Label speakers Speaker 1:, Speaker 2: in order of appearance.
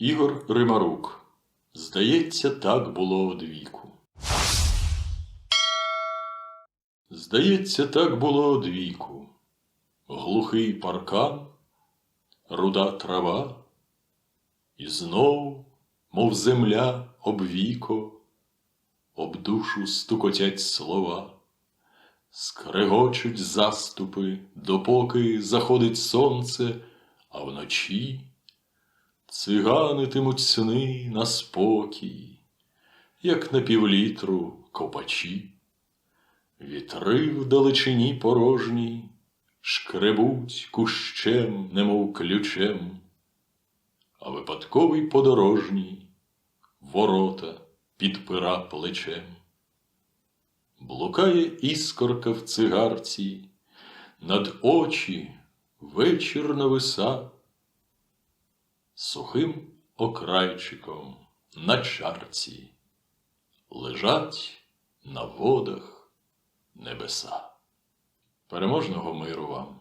Speaker 1: Ігор Римарук. Здається, так було одвіку. Здається, так було одвіку. Глухий паркан, руда трава, і знов, мов земля об віко, об душу стукотять слова, скрегочуть заступи, допоки заходить сонце, а вночі циганитимуть сни на спокій, як на півлітру копачі. Вітри в далечині порожній шкребуть кущем, немов ключем, а випадковий подорожній ворота підпира плечем. Блукає іскорка в цигарці, над очі вечір нависа, сухим окрайчиком на чарці лежать на водах небеса. Переможного миру вам!